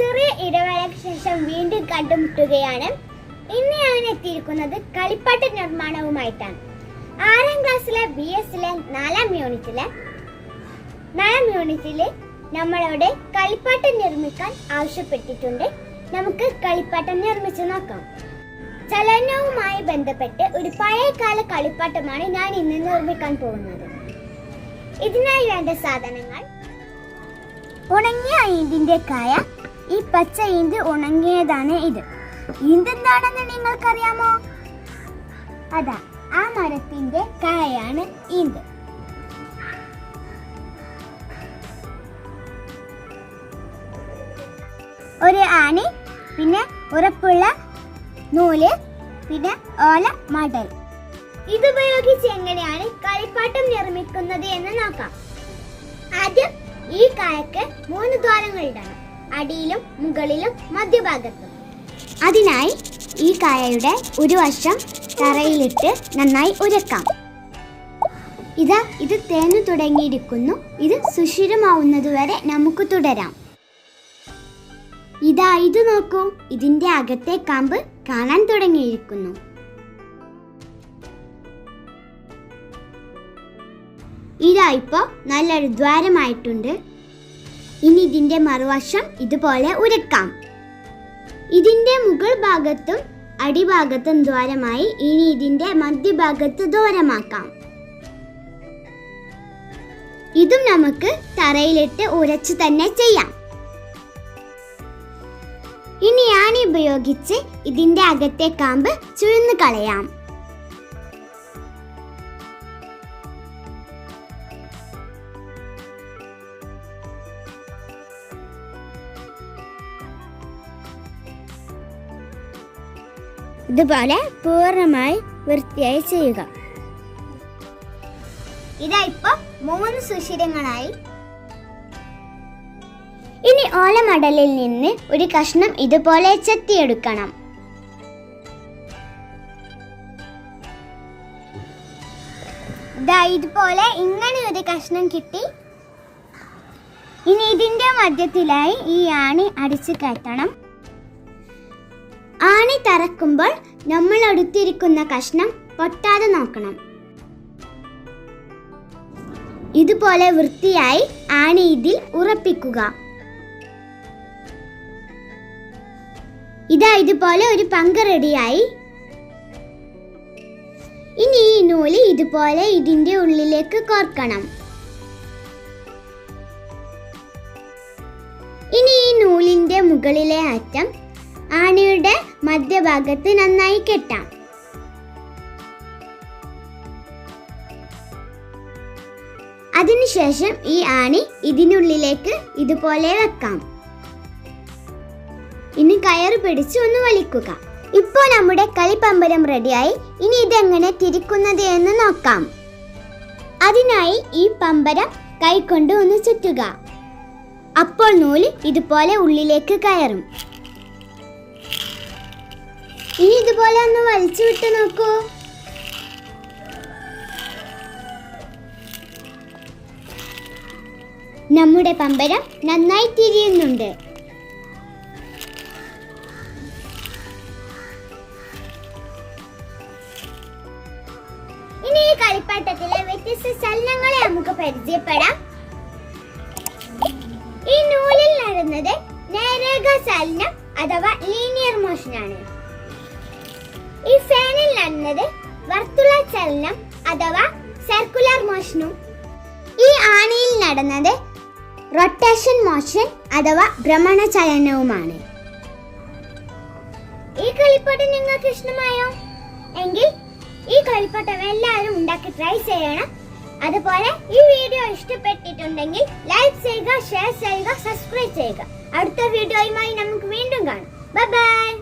ഇടവേളയ്ക്ക് ശേഷം വീണ്ടും കണ്ടുമുട്ടുകയാണ്. ഇന്ന് ഞാൻ എത്തിയിരിക്കുന്നത് കളിപ്പാട്ട നിർമ്മാണവുമായിട്ടാണ്. ആറാം ക്ലാസ്സിലെ ബി എസിലെ നാലാം യൂണിറ്റിലെ നാലാം യൂണിറ്റിൽ നമ്മളോട് കളിപ്പാട്ടം നിർമ്മിക്കാൻ ആവശ്യപ്പെട്ടിട്ടുണ്ട്. നമുക്ക് കളിപ്പാട്ടം നിർമ്മിച്ചു നോക്കാം. ചലനവുമായി ബന്ധപ്പെട്ട് ഒരു പഴയകാല കളിപ്പാട്ടമാണ് ഞാൻ ഇന്ന് നിർമ്മിക്കാൻ പോകുന്നത്. ഇതിനായി വേണ്ട സാധനങ്ങൾ ഉണങ്ങിയ ഈന്തിന്റെ കായ പച്ച ഈന്ത് ഉണങ്ങിയതാണ് ഇത്. ഈന്തെന്താണെന്ന് നിങ്ങൾക്കറിയാമോ? അതാ ആ മരത്തിന്റെ കായാണ് ഈന്ത് ഒരു ആണി പിന്നെ ഉറപ്പുള്ള നൂൽ പിന്നെ ഓല മടൽ. ഇതുപയോഗിച്ച് എങ്ങനെയാണ് കളിപ്പാട്ടം നിർമ്മിക്കുന്നത് എന്ന് നോക്കാം. ആദ്യം ഈ കായക്ക് മൂന്ന് ദ്വാരങ്ങൾ ഇടണം അടിയിലും മുകളിലും മധ്യഭാഗത്തും. അതിനായി ഈ കായയുടെ ഒരു വശം തറയിലിട്ട് നന്നായി ഉരക്കാം. ഇതാ ഇത് തേഞ്ഞു തുടങ്ങിയിരിക്കുന്നു. ഇത് സുഷിരമാവുന്നതുവരെ നമുക്ക് തുടരാം. ഇതാ ഇത് നോക്കൂ. ഇതിന്റെ അകത്തെ കാമ്പ് കാണാൻ തുടങ്ങിയിരിക്കുന്നു. ഇതാ ഇപ്പോ നല്ലൊരു ദ്വാരമായിട്ടുണ്ട്. ഇനി ഇതിന്റെ മറുവശം ഇതുപോലെ ഉരക്കാം. ഇതിന്റെ മുകൾ ഭാഗത്തും അടിഭാഗത്തും ദ്വാരമായി ഇനി ഇതിന്റെ മധ്യഭാഗത്ത് ദ്വാരമാക്കാം. ഇതും നമുക്ക് തറയിലിട്ട് ഉരച്ചു തന്നെ ചെയ്യാം. ഇനി ഞാൻ ഉപയോഗിച്ച് ഇതിന്റെ അകത്തെ കാമ്പ് ചുഴന്നു കളയാം. ഇതുപോലെ പൂർണമായി വൃത്തിയായി ചെയ്യുക. ഇതാ ഇപ്പൊ മൂന്ന് സുഷിരങ്ങളായി. ഇനി ഓലമടലിൽ നിന്ന് ഒരു കഷ്ണം ഇതുപോലെ ചെത്തിയെടുക്കണം. ഇതുപോലെ ഇങ്ങനെ ഒരു കഷ്ണം കിട്ടി. ഇനി ഇതിന്റെ മധ്യത്തിലായി ഈ ആണി അടിച്ചു കയറ്റണം. ആണി തറക്കുമ്പോൾ നമ്മൾ എടുത്തിരിക്കുന്ന കഷ്ണം പൊട്ടാതെ നോക്കണം. ഇതുപോലെ വൃത്തിയായി ആണി ഇതിൽ ഉറപ്പിക്കുക. ഇതാ ഇതുപോലെ ഒരു പങ്ക് റെഡിയായി. ഇനി ഈ നൂൽ ഇതുപോലെ ഇതിന്റെ ഉള്ളിലേക്ക് കോർക്കണം. ഇനി ഈ നൂലിന്റെ മുകളിലെ അറ്റം ആണിയുടെ മധ്യഭാഗത്ത് നന്നായി കെട്ടാം. അതിനുശേഷം ഈ ആണി ഇതിനുള്ളിലേക്ക് ഇതുപോലെ വെക്കാം. ഇനി കയറ് പിടിച്ച് ഒന്ന് വലിക്കുക. ഇപ്പോൾ നമ്മുടെ കളിപ്പമ്പരം റെഡിയായി. ഇനി ഇതെങ്ങനെ തിരിക്കുന്നത് എന്ന് നോക്കാം. അതിനായി ഈ പമ്പരം കൈക്കൊണ്ട് ഒന്ന് ചുറ്റുക. അപ്പോൾ നൂൽ ഇതുപോലെ ഉള്ളിലേക്ക് കയറും. ഇനി ഇതുപോലെ ഒന്ന് വലിച്ചു വിട്ട് നോക്കൂ. നമ്മുടെ പമ്പരം നന്നായി തിരിയുന്നുണ്ട്. ഇനി ഈ കളിപ്പാട്ടത്തിലെ വ്യത്യസ്ത ചലനങ്ങളെ നമുക്ക് പരിചയപ്പെടാം. ഈ നൂലിൽ നടന്നത് നേരേഖ ചലനം അഥവാ ലീനിയർ മോഷൻ ആണ്. ഈ ഫാനിൽ നടന്നത് വർത്തുള ചലനം അഥവാ സർക്കുലർ മോഷനും ഈ ആണിയിൽ നടന്നത് റൊട്ടേഷൻ മോഷൻ അഥവാ ഭ്രമണ ചലനവുമാണ്. ഈ കളിപ്പാട്ടം നിങ്ങൾക്ക് ഇഷ്ടമായോ? എങ്കിൽ ഈ കളിപ്പാട്ടം എല്ലാവരും ഉണ്ടാക്കി ട്രൈ ചെയ്യണം. അതുപോലെ ഈ വീഡിയോ ഇഷ്ടപ്പെട്ടിട്ടുണ്ടെങ്കിൽ ലൈക്ക് ചെയ്യുക ഷെയർ ചെയ്യുക സബ്സ്ക്രൈബ് ചെയ്യുക. അടുത്ത വീഡിയോയുമായി നമുക്ക് വീണ്ടും കാണാം. Bye bye